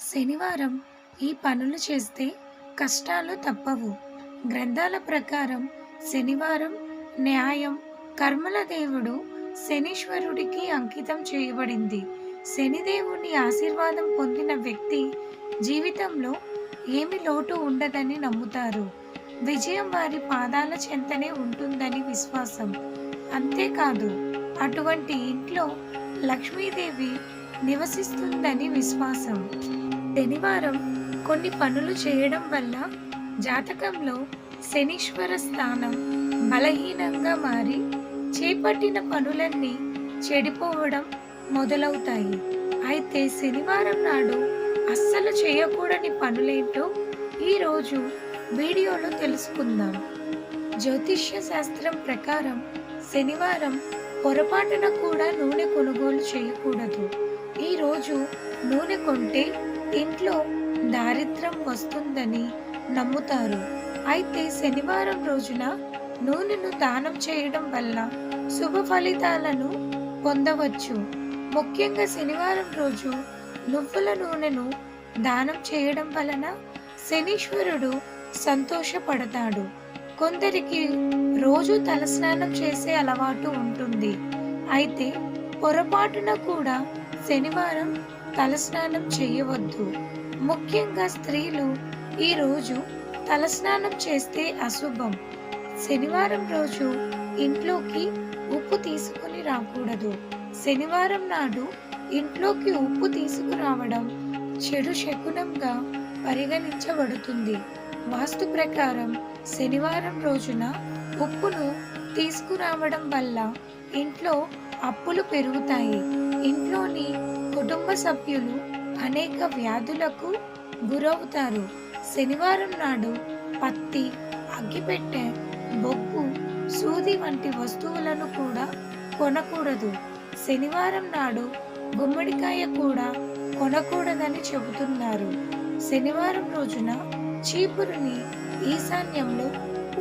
శనివారం ఈ పనులు చేస్తే కష్టాలు తప్పవు. గ్రంథాల ప్రకారం శనివారం న్యాయం కర్మల దేవుడు శనీశ్వరుడికి అంకితం చేయబడింది. శనిదేవుని ఆశీర్వాదం పొందిన వ్యక్తి జీవితంలో ఏమి లోటు ఉండదని నమ్ముతారు. విజయం వారి పాదాల చెంతనే ఉంటుందని విశ్వాసం. అంతేకాదు అటువంటి ఇంట్లో లక్ష్మీదేవి నివసిస్తుందని విశ్వాసం. శనివారం కొన్ని పనులు చేయడం వల్ల జాతకంలో శనీశ్వర స్థానం బలహీనంగా మారి చేపట్టిన పనులన్నీ చెడిపోవడం మొదలవుతాయి. అయితే శనివారం నాడు అస్సలు చేయకూడని పనులేంటో ఈరోజు వీడియోలో తెలుసుకుందాం. జ్యోతిష్య శాస్త్రం ప్రకారం శనివారం పొరపాటున కూడా నూనె కొనుగోలు చేయకూడదు. ఈరోజు నూనె కొంటే ఇంట్లో దారిద్రం వస్తుందని నమ్ముతారు. అయితే శనివారం రోజున నూనెను దానం చేయడం వల్ల శుభ ఫలితాలను పొందవచ్చు. ముఖ్యంగా శనివారం రోజు నువ్వుల నూనెను దానం చేయడం వలన శనీశ్వరుడు సంతోషపడతాడు. కొందరికి రోజు తలస్నానం చేసే అలవాటు ఉంటుంది. అయితే పొరపాటున కూడా శనివారం తలస్నానం చేయవద్దు. ముఖ్యంగా స్త్రీలు ఈరోజు తలస్నానం చేస్తే అశుభం. శనివారం రోజు ఇంట్లోకి ఉప్పు తీసుకొని రాకూడదు. శనివారం నాడు ఇంట్లోకి ఉప్పు తీసుకురావడం చెడు శకునంగా పరిగణించబడుతుంది. వాస్తు ప్రకారం శనివారం రోజున ఉప్పును తీసుకురావడం వల్ల ఇంట్లో అప్పులు పెరుగుతాయి. ఇంట్లోని కుటుంబ సభ్యులు అనేక వ్యాధులకు గురవుతారు. శనివారం నాడు పత్తి అగ్గిపెట్టె బొగ్గు సూది వంటి వస్తువులను కూడా కొనకూడదు. శనివారం నాడు గుమ్మడికాయ కూడా కొనకూడదని చెబుతున్నారు. శనివారం రోజున చీపురుని ఈశాన్యంలో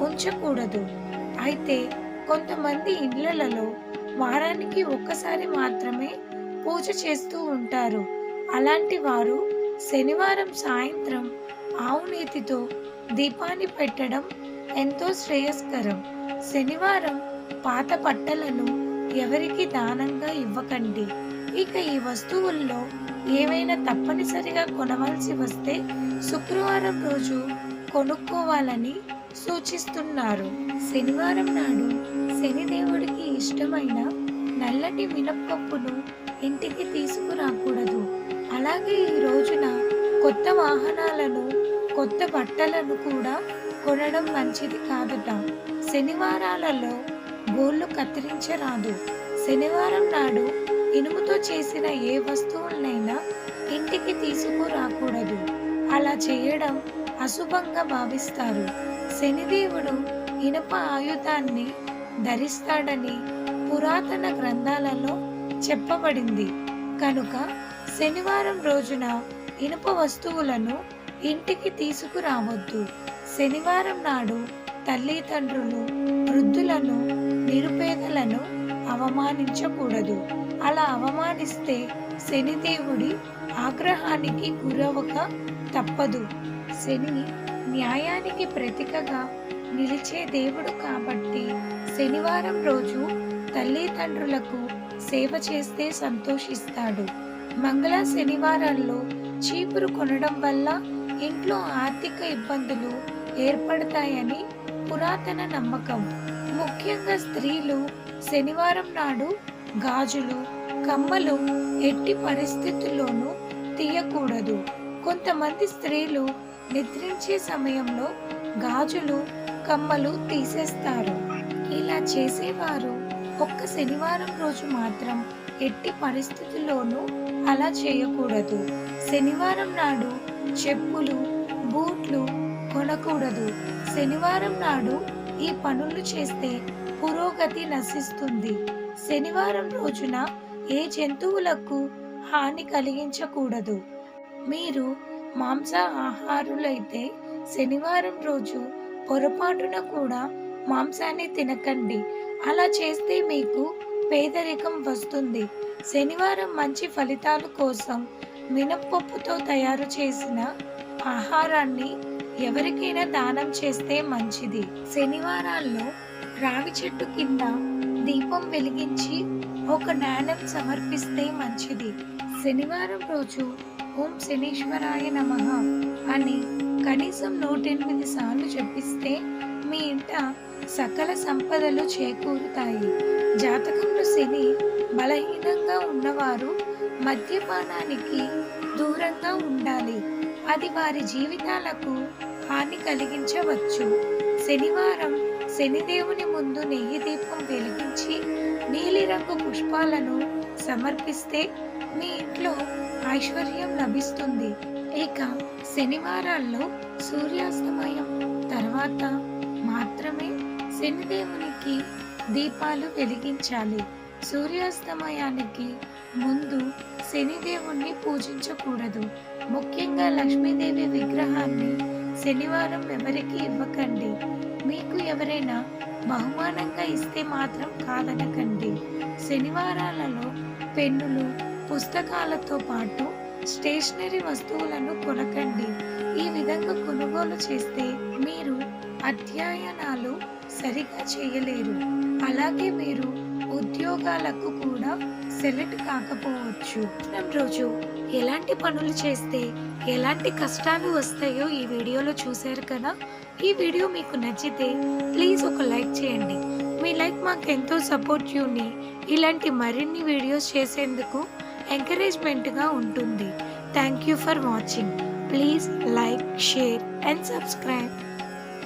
ఉంచకూడదు. అయితే కొంతమంది ఇండ్లలో వారానికి ఒక్కసారి మాత్రమే పూజ చేస్తూ ఉంటారు. అలాంటి వారు శనివారం సాయంత్రం ఆవు నేతితో దీపాన్ని పెట్టడం ఎంతో శ్రేయస్కరం. శనివారం పాత బట్టలను ఎవరికి దానంగా ఇవ్వకండి. ఇక ఈ వస్తువుల్లో ఏవైనా తప్పనిసరిగా కొనవలసి వస్తే శుక్రవారం రోజు కొనుక్కోవాలని సూచిస్తున్నారు. శనివారం నాడు శనిదేవుడికి ఇష్టమైన నల్లటి మినప్పప్పును ఇంటికి తీసుకురాకూడదు. అలాగే ఈ రోజున కొత్త వాహనాలను కొత్త బట్టలను కూడా కొనడం మంచిది కాదట. శనివారాలలో గోళ్ళు కత్తిరించరాదు. శనివారం నాడు ఇనుముతో చేసిన ఏ వస్తువులనైనా ఇంటికి తీసుకురాకూడదు. అలా చేయడం అశుభంగా భావిస్తారు. శనిదేవుడు ఇనుప ఆయుధాన్ని ధరిస్తాడని పురాతన గ్రంథాలలో చెప్పబడింది. కనుక శనివారం రోజున ఇనుప వస్తువులను ఇంటికి తీసుకురావద్దు. శనివారం నాడు తల్లిదండ్రులు వృద్ధులను నిరుపేదలను అవమానించకూడదు. అలా అవమానిస్తే శనిదేవుడి ఆగ్రహానికి గురవక తప్పదు. శని న్యాయానికి ప్రతీకగా నిలిచే దేవుడు కాబట్టి శనివారం రోజు తల్లిదండ్రులకు సేవ చేస్తే సంతోషిస్తాడు. మంగళ శనివారాల్లో చీపురు కొనడం వల్ల ఇంట్లో ఆర్థిక ఇబ్బందులు ఏర్పడతాయని పురాతన నమ్మకం. ముఖ్యంగా స్త్రీలు శనివారం నాడు గాజులు కమ్మలు ఎట్టి పరిస్థితుల్లోనూ తీయకూడదు. కొంతమంది స్త్రీలు నిద్రించే సమయంలో గాజులు కమ్మలు తీసేస్తారు. ఇలా చేసేవారు ఒక్క శనివారం రోజు మాత్రం ఎట్టి పరిస్థితుల్లోనూ అలా చేయకూడదు. శనివారం నాడు చెప్పులు బూట్లు కొనకూడదు. శనివారం నాడు ఈ పనులు చేస్తే పురోగతి నశిస్తుంది. శనివారం రోజున ఏ జంతువులకు హాని కలిగించకూడదు. మీరు మాంసాహారులైతే శనివారం రోజు పొరపాటున కూడా మాంసాన్ని తినకండి. అలా చేస్తే మీకు పేదరికం వస్తుంది. శనివారం మంచి ఫలితాల కోసం మినప్పప్పుతో తయారు చేసిన ఆహారాన్ని ఎవరికైనా దానం చేస్తే మంచిది. శనివారాల్లో రావి చెట్టు కింద దీపం వెలిగించి ఒక నాణం సమర్పిస్తే మంచిది. శనివారం రోజు ఓం శనీశ్వరాయ నమః అని కనీసం నూటెనిమిది సార్లు చెప్పిస్తే మీ ఇంట సకల సంపదలు చేకూరుతాయి. జాతకంలో శని బలహీనంగా ఉన్నవారు మద్యపానానికి దూరంగా ఉండాలి. అది వారి జీవితాలకు హాని కలిగించవచ్చు. శనివారం శనిదేవుని ముందు నెయ్యి దీపం వెలిగించి నీలిరంగు పుష్పాలను సమర్పిస్తే మీ ఇంట్లో ఐశ్వర్యం లభిస్తుంది. ఇక శనివారాల్లో సూర్యాస్తమయం. తర్వాత మాత్రమే శనిదేవునికి దీపాలు వెలిగించాలి. సూర్యాస్తమయానికి ముందు శనిదేవుణ్ణి పూజించకూడదు. ముఖ్యంగా లక్ష్మీదేవి విగ్రహాన్ని శనివారం ఎవరికి ఇవ్వకండి. మీకు ఎవరైనా బహుమానంగా ఇస్తే మాత్రం కాదనకండి. శనివారాలలో పెన్నులు పుస్తకాలతో పాటు స్టేషనరీ వస్తువులను కొనకండి. ఈ విధంగా కొనుగోలు చేస్తే మీరు అధ్యయనాలు సరిగా చేయలేరు. అలాగే మీరు ఉద్యోగాలకు కూడా సెలెక్ట్ కాకపోవచ్చు. రోజు ఎలాంటి పనులు చేస్తే ఎలాంటి కష్టాలు వస్తాయో ఈ వీడియోలో చూశారు కదా? ఈ వీడియో మీకు నచ్చితే ప్లీజ్ ఒక లైక్ చేయండి. మీ లైక్ మాకు ఎంతో సపోర్టివ్ని ఇలాంటి మరిన్ని వీడియోస్ చేసేందుకు ఎంకరేజ్మెంట్గా ఉంటుంది. Thank you for watching. Please like share and subscribe.